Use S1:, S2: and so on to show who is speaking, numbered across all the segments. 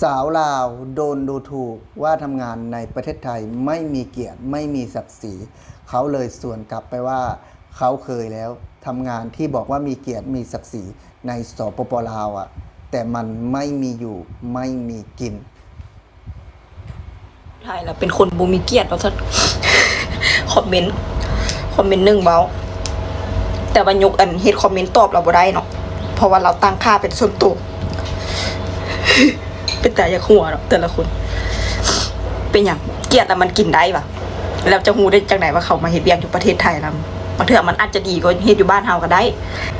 S1: สาวลาวโดนดูถูกว่าทำงานในประเทศไทยไม่มีเกียรติไม่มีศักดิ์ศรีเขาเลยส่วนกลับไปว่าเขาเคยแล้วทำงานที่บอกว่ามีเกียรติมีศักดิ์ศรีในสปปลาวอะ่ะ แต่มันไม่มีอยู่ไม่มีกิน
S2: ไทยแล้วเป็นคนบูมีเกียรติเราสัคอมเมนต์คอมเมนต์หนึ่งเบาแต่วันยกอันเฮ็ดคอมเมนต์ตอบเราบ่ได้เนาะเพราะว่าเราตั้งค่าเป็นส่วนตัว เป็นแต่อยากหัวเนาะแต่ละคน เป็นอย่างเกียรติแล้วมันกินได้ปะแล้วจะหูได้จากไหนว่าเขามาเฮ็ดเวียกอยู่ประเทศไทยแล้วบางเทื่อมันอาจจะดีกว่าเฮ็ดอยู่บ้านเฮาก็ได้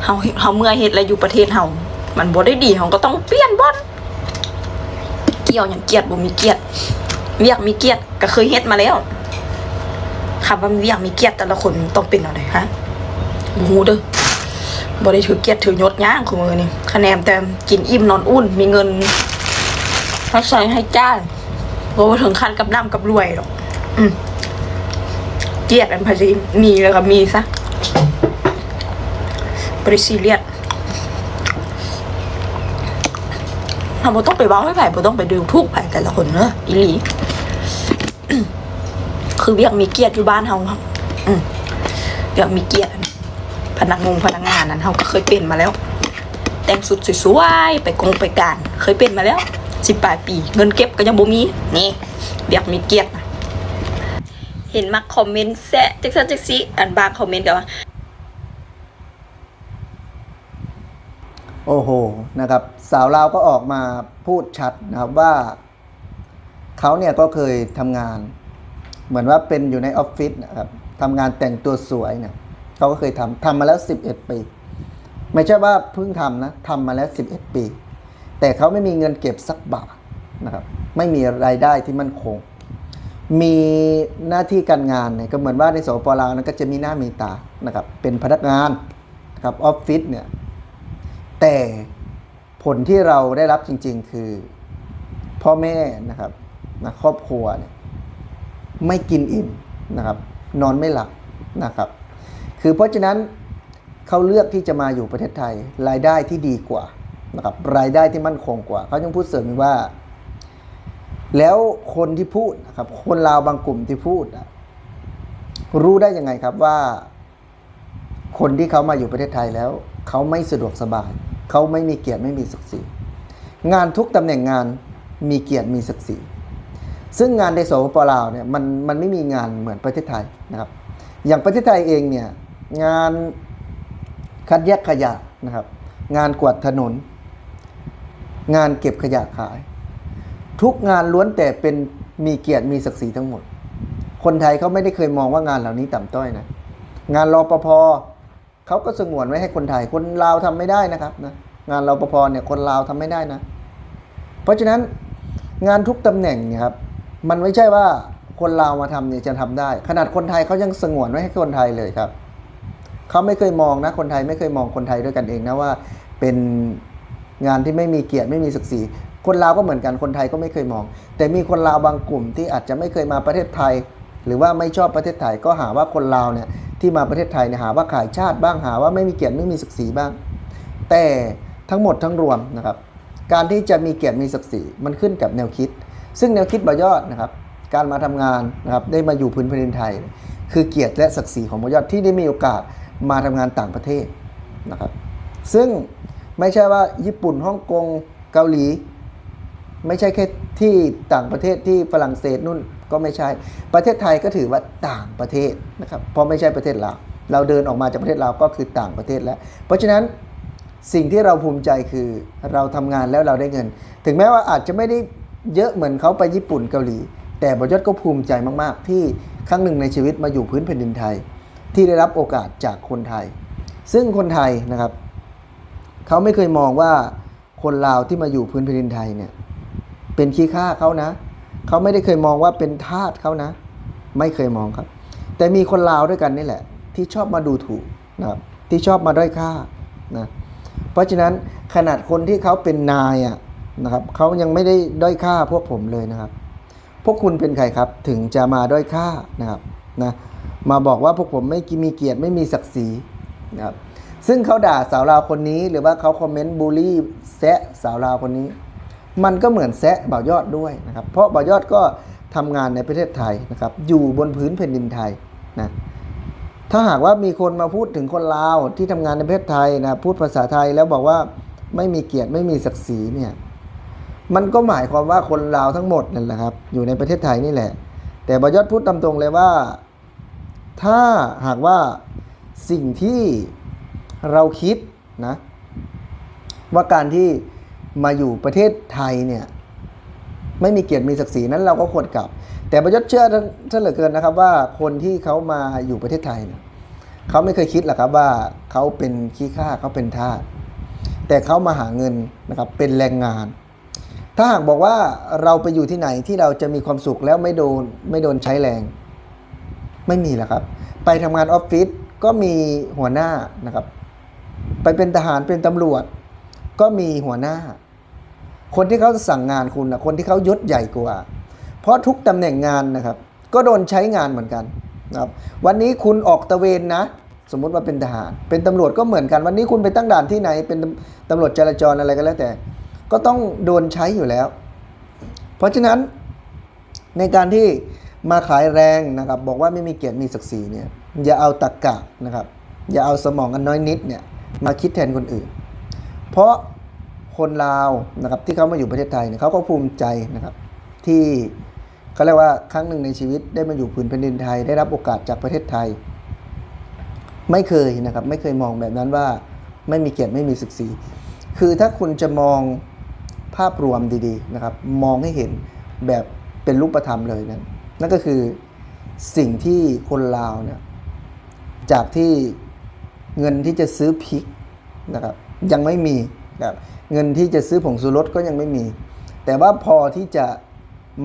S2: เฮาเฮาเมื่อเฮ็ดแล้วอยู่ประเทศเฮามันบ่ได้ดีเฮาก็ต้องเปลี่ยนบ่นเกี่ยวอย่างเกียรติบ่มีเกียรติเวียกมีเกียรติก็เคยเฮ็ดมาแล้วคำว่าเวียกมีเกียรติแต่ละคนต้องเป็นเอาไดฮะบูเด้อบ่ได้ถือเกียรติถือยศย่างของมือนี่คะแนนแต่กินอิ่มนอนอุ่น มีเงิน ให้ใช้ให้จ้างบ่ว่าถึงขั้นกับน้ำกับรวยหรอกอืมเกียรติอันภาษีมีแล้วก็มีซะบริซีเรียสเราบ่ต้องไปเว้าให้ไผบ่ต้องไปดูทุกข์ไผแต่ละคนเนอะอีหลี คือเวียกมีเกียรติอยู่บ้านเฮาครับอืมเวียกมีเกียรติพนักงงพนักงานนั้นเฮาก็เคยเป็นมาแล้ว แต่งสุดสวยๆไปกงไปการ เคยเป็นมาแล้ว สิบแปลายปี เงินเก็บก็ยังบ่มีนี่เวียกมีเกียรติเห็นมาคอมเมนต์แซะจักซันจักซีอันบางคอมเมนต์ก็ว่า
S1: โอ้โหนะครับ สาวลาวก็ออกมาพูดชัดนะครับว่าเขาเนี่ยก็เคยทำงาน เหมือนว่าเป็นอยู่ในออฟฟิศนะครับทำงานแต่งตัวสวยเนี่ยเขาก็เคยทำทำมาแล้ว 11 ปี ไม่ใช่ว่าเพิ่งทำนะทำมาแล้ว 11 ปี แต่เขาไม่มีเงินเก็บสักบาทนะครับไม่มีรายได้ที่มั่นคง มีหน้าที่การงานเนี่ยก็เหมือนว่าในสปปลาวนั้นก็จะมีหน้ามีตานะครับเป็นพนักงานนะครับออฟฟิศเนี่ยแต่ผลที่เราได้รับจริง ๆ คือพ่อแม่นะครับนะครอบครัวเนี่ยไม่กินอิ่มนะครับ นอนไม่หลับนะครับ คือเพราะฉะนั้นเขาเลือกที่จะมาอยู่ประเทศไทยรายได้ที่ดีกว่า นะครับรายได้ที่มั่นคงกว่าเขายังพูดเสริมว่า แล้วคนที่พูดนะครับคนลาวบางกลุ่มที่พูดอะรู้ได้ยังไงครับว่า คนที่เขามาอยู่ประเทศไทยแล้ว เขาไม่สะดวกสบายเขาไม่มีเกียรติไม่มีศักดิ์ศรีงานทุกตำแหน่งงานมีเกียรติมีศักดิ์ศรีซึ่งงานในสปปลาวเนี่ยมันมันไม่มีงานเหมือนประเทศไทยนะครับ อย่างประเทศไทยเองเนี่ยงานคัดแยกขยะนะครับ งานกวาดถนน งานเก็บขยะขาย ทุกงานล้วนแต่เป็นมีเกียรติมีศักดิ์ศรีทั้งหมด คนไทยเขาไม่ได้เคยมองว่างานเหล่านี้ต่ำต้อยนะ งานรอปภเขาก็สงวนไว้ให้คนไทย คนลาวทำไม่ได้นะครับนะงานรอปภเนี่ยคนลาวทำไม่ได้นะ เพราะฉะนั้นงานทุกตำแหน่งนครับ มันไม่ใช่ว่าคนลาวมาทำเนี่ยจะทำได้ ขนาดคนไทยเขายังสงวนไว้ให้คนไทยเลยครับเขาไม่เคยมองนะ คนไทยไม่เคยมองคนไทยด้วยกันเองนะว่าเป็น งานที่ไม่มีเกียรติไม่มีศักดิ์ศรีคนลาวก็เหมือนกันคนไทยก็ไม่เคยมอง แต่มีคนลาวบางกลุ่มที่อาจจะไม่เคยมาประเทศไทย หรือว่าไม่ชอบประเทศไทยก็หาว่าคนลาวเนี่ยที่มาประเทศไทยเนี่ยหาว่าขายชาติบ้างหาว่าไม่มีเกียรติไม่มีศักดิ์ศรีบ้าง แต่ทั้งหมดทั้งรวมนะครับ การที่จะมีเกียรติมีศักดิ์ศรีมันขึ้นกับแนวคิด ซึ่งแนวคิดบยอดนะครับ การมาทำงานนะครับได้มาอยู่พื้นแผ่นดินไทย คือเกียรติและศักดิ์ศรีของบยอดที่ได้มีโอกาสมาทำงานต่างประเทศนะครับ ซึ่ง ไม่ใช่ว่าญี่ปุ่นฮ่องกงเกาหลี ไม่ใช่แค่ที่ต่างประเทศที่ฝรั่งเศสนู่นก็ไม่ใช่ ประเทศไทยก็ถือว่าต่างประเทศนะครับ เพราะไม่ใช่ประเทศลาวเราเดินออกมาจากประเทศลาวก็คือต่างประเทศแล้ว เพราะฉะนั้นสิ่งที่เราภูมิใจคือเราทำงานแล้วเราได้เงิน ถึงแม้ว่าอาจจะไม่ได้เยอะเหมือนเขาไปญี่ปุ่นเกาหลี แต่บอยศก็ภูมิใจมาก ๆ ที่ครั้งหนึ่งในชีวิตมาอยู่พื้นแผ่นดินไทย ที่ได้รับโอกาสจากคนไทย ซึ่งคนไทยนะครับ เขาไม่เคยมองว่าคนลาวที่มาอยู่พื้นแผ่นดินไทยเนี่ย เป็นขี้ข้าเขานะ เขาไม่ได้เคยมองว่าเป็นทาสเขานะ ไม่เคยมองครับ แต่มีคนลาวด้วยกันนี่แหละ ที่ชอบมาดูถูกนะครับที่ชอบมาด้อยค่านะเพราะฉะนั้นขนาดคนที่เขาเป็นนายอะนะครับเขายังไม่ได้ด้อยค่าพวกผมเลยนะครับ พวกคุณเป็นใครครับถึงจะมาด้อยค่านะครับนะมาบอกว่าพวกผมไม่มีเกียรติไม่มีศักดิ์ศรีนะครับ ซึ่งเขาด่าสาวลาวคนนี้ หรือว่าเขาคอมเมนต์บูลลี่แซะสาวลาวคนนี้ มันก็เหมือนแซะบ่าวยอดด้วยนะครับ เพราะบ่าวยอดก็ทำงานในประเทศไทยนะครับ อยู่บนพื้นแผ่นดินไทยนะถ้าหากว่ามีคนมาพูดถึงคนลาวที่ทำงานในประเทศไทยนะพูดภาษาไทยแล้วบอกว่าไม่มีเกียรติไม่มีศักดิ์ศรีเนี่ยมันก็หมายความว่าคนลาวทั้งหมดนั่นแหละครับ อยู่ในประเทศไทยนี่แหละ แต่บยอดพูดตามตรงเลยว่า ถ้าหากว่าสิ่งที่ เราคิดนะว่าการที่มาอยู่ประเทศไทยเนี่ยไม่มีเกียรติมีศักดิ์ศรีนั้นเราก็ควรกลับ แต่ประยุทธ์เชื่อท่านเหลือเกินนะครับว่าคนที่เขามาอยู่ประเทศไทยเนี่ยเขาไม่เคยคิดหรอกครับว่าเขาเป็นขี้ข้าเขาเป็นทาสแต่เขามาหาเงินนะครับเป็นแรงงาน ถ้าหากบอกว่าเราไปอยู่ที่ไหนที่เราจะมีความสุขแล้วไม่โดนไม่โดนใช้แรง ไม่มีหรอกครับ ไปทำงานออฟฟิศก็มีหัวหน้านะครับ ไปเป็นทหารเป็นตำรวจ ก็มีหัวหน้า คนที่เขาสั่งงานคุณนะคนที่เขายศใหญ่กว่า เพราะทุกตำแหน่งงานนะครับ ก็โดนใช้งานเหมือนกันนะครับวันนี้คุณออกตะเวนนะ สมมติว่าเป็นทหาร เป็นตำรวจก็เหมือนกัน วันนี้คุณไปตั้งด่านที่ไหน เป็นตำรวจจราจรอะไรก็แล้วแต่ ก็ต้องโดนใช้อยู่แล้ว เพราะฉะนั้นในการที่มาขายแรงนะครับ บอกว่าไม่มีเกียรติมีศักดิ์ศรีเนี่ยอย่าเอาตะกกะนะครับ อย่าเอาสมองอันน้อยนิดเนี่ย มาคิดแทนคนอื่น เพราะคนลาวนะครับที่เขามาอยู่ประเทศไทยเนี่ยเขาก็ภูมิใจนะครับที่เขาเรียกว่าครั้งหนึ่งในชีวิตได้มาอยู่ผืนแผ่นดินไทย ได้รับโอกาสจากประเทศไทย ไม่เคยนะครับ ไม่เคยมองแบบนั้นว่าไม่มีเกียรติไม่มีศักดิ์ศรีคือถ้าคุณจะมองภาพรวมดีๆนะครับ มองให้เห็นแบบเป็นรูปธรรมเลยนั้นนั่นก็คือสิ่งที่คนลาวเนี่ยจากที่ เงินที่จะซื้อพริกนะครับยังไม่มีนะครับเงินที่จะซื้อผงชูรสก็ยังไม่มี แต่ว่าพอที่จะ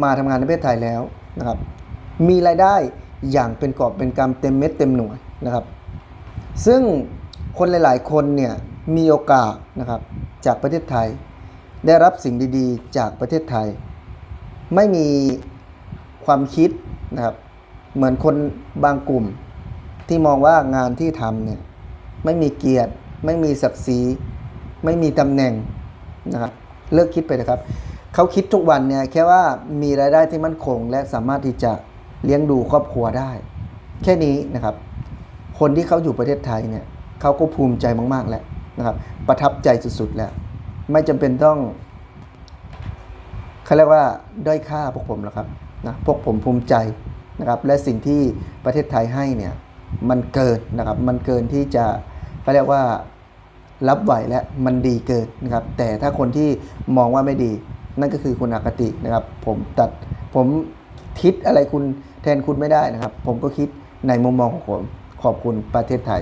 S1: มาทำงานในประเทศไทยแล้วนะครับ มีรายได้อย่างเป็นกอบเป็นกำเต็มเม็ดเต็มหน่วยนะครับ ซึ่งคนหลาย ๆ คนเนี่ยมีโอกาสนะครับจากประเทศไทย ได้รับสิ่งดีๆ จากประเทศไทย ไม่มีความคิดนะครับ เหมือนคนบางกลุ่มที่มองว่างานที่ทำเนี่ย ไม่มีเกียรติ ไม่มีศักดิ์ศรี ไม่มีตำแหน่งนะครับ เลิกคิดไปนะครับ เขาคิดทุกวันเนี่ยแค่ว่ามีรายได้ที่มั่นคง และสามารถที่จะเลี้ยงดูครอบครัวได้ แค่นี้นะครับ คนที่เขาอยู่ประเทศไทยเนี่ยเขาก็ภูมิใจมากๆแล้วนะครับ ประทับใจสุดๆแล้ว ไม่จำเป็นต้องเขาเรียกว่าด้อยค่าพวกผมหรอกครับนะพวกผมภูมิใจนะครับ และสิ่งที่ประเทศไทยให้เนี่ยมันเกินนะครับ มันเกินที่จะ เขาเรียกว่ารับไหวและมันดีเกินนะครับ แต่ถ้าคนที่มองว่าไม่ดี นั่นก็คือคุณอคตินะครับ ผมตัดผมคิดอะไรคุณแทนคุณไม่ได้นะครับ ผมก็คิดในมุมมองของผมขอบคุณประเทศไทย